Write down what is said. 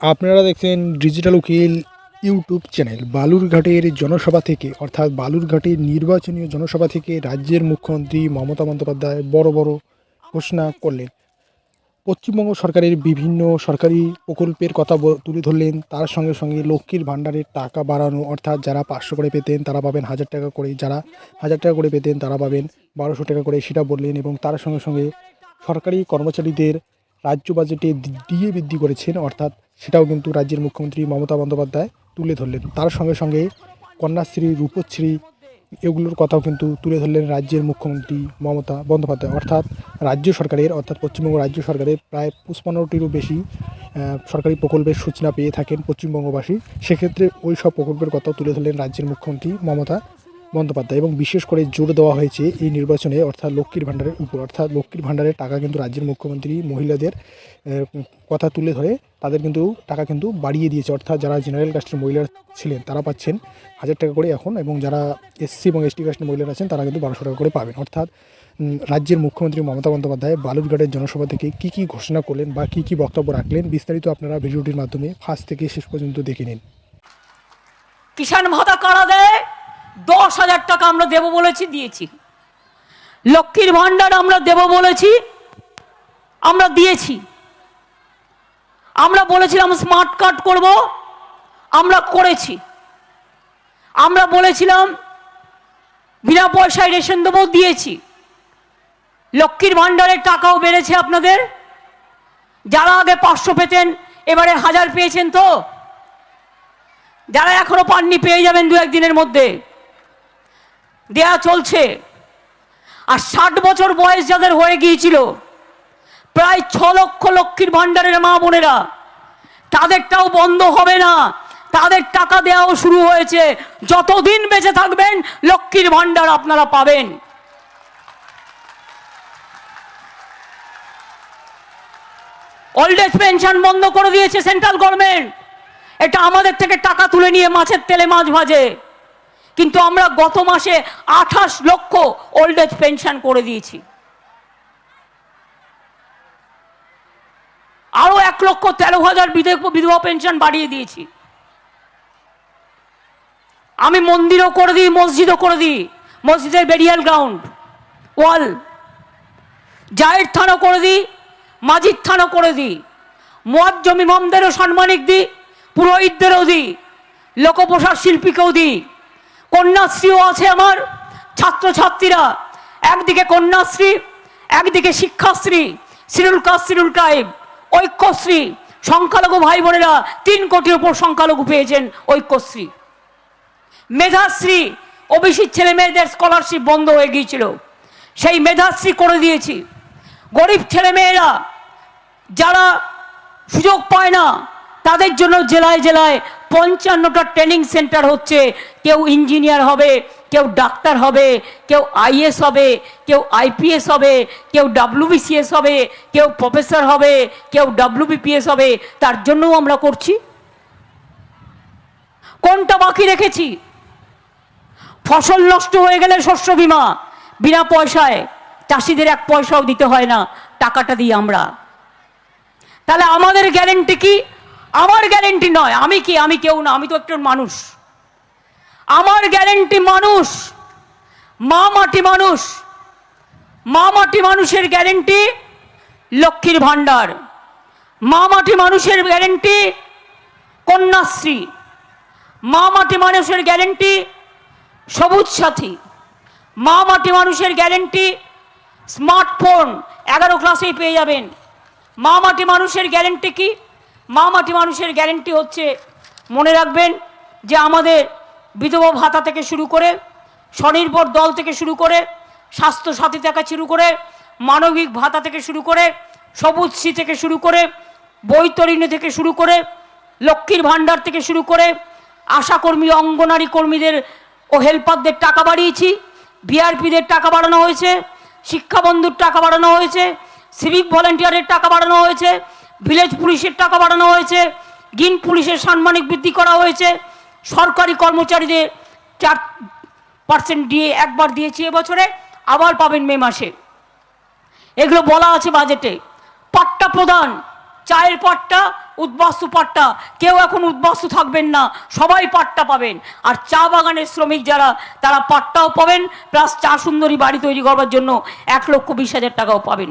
আপনারা দেখছেন ডিজিটাল উকিল ইউটিউব চ্যানেল বালুরঘাটের জনসভা থেকে অর্থাৎ বালুরঘাটের নির্বাচনীয় জনসভা থেকে রাজ্যের মুখ্যমন্ত্রী মমতা বন্দ্যোপাধ্যায় বড় বড় ঘোষণা করলেন। পশ্চিমবঙ্গ সরকারের বিভিন্ন সরকারি প্রকল্পের কথা তুলে ধরলেন। তার সঙ্গে সঙ্গে লক্ষ্মীর ভাণ্ডারের টাকা বাড়ানো, অর্থাৎ যারা পাঁচশো করে পেতেন তারা পাবেন হাজার টাকা করে, যারা হাজার টাকা করে পেতেন তারা পাবেন বারোশো টাকা করে, সেটা বললেন। এবং তার সঙ্গে সঙ্গে সরকারি কর্মচারীদের রাজ্য বাজেটে দি- ডিএ বৃদ্ধি করেছেন, অর্থাৎ সেটাও কিন্তু রাজ্যের মুখ্যমন্ত্রী মমতা বন্দ্যোপাধ্যায় তুলে ধরলেন। তার সঙ্গে সঙ্গে কন্যাশ্রী, রূপশ্রী এগুলোর কথাও কিন্তু তুলে ধরলেন রাজ্যের মুখ্যমন্ত্রী মমতা বন্দ্যোপাধ্যায়। অর্থাৎ রাজ্য সরকারের, অর্থাৎ পশ্চিমবঙ্গ রাজ্য সরকারের প্রায় পঁচপান্নটিরও বেশি সরকারি প্রকল্পের সূচনা পেয়ে থাকেন পশ্চিমবঙ্গবাসী। সেক্ষেত্রে ওই সব প্রকল্পের কথাও তুলে ধরলেন রাজ্যের মুখ্যমন্ত্রী মমতা বন্দ্যোপাধ্যায় এবং বিশেষ করে জোর দেওয়া হয়েছে এই নির্বাচনে, অর্থাৎ লক্ষ্মীর ভাণ্ডারের উপর। অর্থাৎ লক্ষ্মীর ভাণ্ডারের টাকা কিন্তু রাজ্যের মুখ্যমন্ত্রী, মহিলাদের কথা তুলে ধরে তাদের কিন্তু টাকা কিন্তু বাড়িয়ে দিয়েছে। অর্থাৎ যারা জেনারেল কাস্টের মহিলা ছিলেন, তারা পাচ্ছেন হাজার টাকা করে এখন এবং যারা এসসি এবং এসটি কাস্টের মহিলারা আছেন, তারা কিন্তু বারোশো টাকা করে পাবেন। অর্থাৎ রাজ্যের মুখ্যমন্ত্রী মমতা বন্দ্যোপাধ্যায় বালুরঘাটের জনসভা থেকে কী কী ঘোষণা করলেন বা কী কী বক্তব্য রাখলেন, বিস্তারিত আপনারা ভিডিওটির মাধ্যমে ফার্স্ট থেকে শেষ পর্যন্ত দেখে নিন। কিষাণ ভাতা কারা দেয় দশ হাজার টাকা আমরা দেব বলেছি, দিয়েছি। লক্ষ্মীর ভাণ্ডার আমরা দেব বলেছি, আমরা দিয়েছি। আমরা বলেছিলাম স্মার্ট কার্ড করব, আমরা করেছি। আমরা বলেছিলাম বিনা পয়সায় রেশন দেবো, দিয়েছি। লক্ষ্মীর ভাণ্ডারের টাকাও বেড়েছে আপনাদের। যারা আগে পাঁচশো পেতেন, এবারে হাজার পেয়েছেন তো? যারা এখনও পাননি, পেয়ে যাবেন দু একদিনের মধ্যে। দেয়া চলছে। আর ষাট বছর বয়স যাদের হয়ে গিয়েছিল, প্রায় ছ লক্ষ লক্ষ্মীর ভাণ্ডারের মা বোনেরা, তাদেরটাও বন্ধ হবে না। তাদের টাকা দেওয়াও শুরু হয়েছে। যতদিন বেঁচে থাকবেন, লক্ষ্মীর ভাণ্ডার আপনারা পাবেন। ওল্ড এজ পেনশন বন্ধ করে দিয়েছে সেন্ট্রাল গভর্নমেন্ট। এটা আমাদের থেকে টাকা তুলে নিয়ে মাছের তেলে মাছ ভাজে। কিন্তু আমরা গত মাসে আঠাশ লক্ষ ওল্ড এজ পেনশন করে দিয়েছি। আরও এক লক্ষ তেরো হাজার বিধে- বিধবা পেনশন বাড়িয়ে দিয়েছি। আমি মন্দিরও করে দিই, মসজিদও করে দিই। মসজিদের বেরিয়াল গ্রাউন্ড ওয়াল জায়ের থানও করে দিই, মাজির থানও করে দিই। মোয়াজ্জম ইমামদেরও সাম্মানিক দিই, পুরোহিতদেরও দিই, লোকপ্রসাদ শিল্পীকেও দিই। কন্যাশ্রীও আছে আমার। ছাত্রছাত্রীরা, একদিকে কন্যাশ্রী, একদিকে শিক্ষাশ্রী সিরুল কাস সিরুল কায়েব ঐক্যশ্রী। সংখ্যালঘু ভাই বোনেরা তিন কোটির উপর সংখ্যালঘু পেয়েছেন ঐক্যশ্রী। মেধাশ্রী ওবিসির ছেলে মেয়েদের স্কলারশিপ বন্ধ হয়ে গিয়েছিল। সেই মেধাশ্রী করে দিয়েছি। গরিব ছেলে মেয়েরা, যারা সুযোগ পায় না, তাদের জন্য জেলায় জেলায় পঞ্চান্নটা ট্রেনিং সেন্টার হচ্ছে কেউ ইঞ্জিনিয়ার হবে, কেউ ডাক্তার হবে, কেউ আইএস হবে, কেউ আইপিএস হবে, কেউ ডাব্লিউবিসিএস হবে, কেউ প্রফেসর হবে, কেউ ডাব্লিউবিপিএস হবে, তার জন্যও আমরা করছি। কোনটা বাকি রেখেছি? ফসল নষ্ট হয়ে গেলে শস্য বীমা, বিনা পয়সায় চাষিদের এক পয়সাও দিতে হয় না, টাকাটা দিই আমরা। তাহলে আমাদের গ্যারেন্টি কি? আমার গ্যারেন্টি নয়, আমি কি? আমি কেউ না, আমি তো একজন মানুষ। আমার গ্যারেন্টি মানুষ, মা মাটি মানুষ, মা মাটি মানুষের গ্যারেন্টি লক্ষ্মীর ভাণ্ডার, মা মাটি মানুষের গ্যারেন্টি কন্যাশ্রী, মা মাটি মানুষের গ্যারেন্টি সবুজ সাথী, মা মাটি মানুষের গ্যারেন্টি স্মার্টফোন, এগারো ক্লাসেই পেয়ে যাবেন। মা মাটি মানুষের গ্যারেন্টি কি? মা মাটি মানুষের গ্যারেন্টি হচ্ছে মনে রাখবেন যে আমাদের বিধবা ভাতা থেকে শুরু করে, স্বনির্ভর দল থেকে শুরু করে, স্বাস্থ্য সাথী থেকে শুরু করে, মানবিক ভাতা থেকে শুরু করে সবুজশ্রী থেকে শুরু করে, বৈতরণী থেকে শুরু করে, লক্ষ্মীর ভাণ্ডার থেকে শুরু করে, আশাকর্মী, অঙ্গনারী কর্মীদের ও হেল্পারদের টাকা বাড়িয়েছি, বিআরপিদের টাকা বাড়ানো হয়েছে, শিক্ষাবন্ধুর টাকা বাড়ানো হয়েছে, সিভিক ভলেন্টিয়ারের টাকা বাড়ানো হয়েছে, ভিলেজ পুলিশের টাকা বাড়ানো হয়েছে গ্রিন পুলিশের সাম্মানিক বৃদ্ধি করা হয়েছে সরকারি কর্মচারীদের চার পার্সেন্ট দিয়ে একবার দিয়েছি এবছরে, আবার পাবেন মে মাসে। এগুলো বলা আছে বাজেটে। পাট্টা প্রদান চায়ের পাট্টা, উদ্বাস্তু পাট্টা। কেউ এখন উদ্বাস্তু থাকবেন না, সবাই পাট্টা পাবেন। আর চা বাগানের শ্রমিক যারা, তারা পাট্টাও পাবেন, প্লাস চা সুন্দরী বাড়ি তৈরি করবার জন্য এক লক্ষ বিশ হাজার টাকাও পাবেন।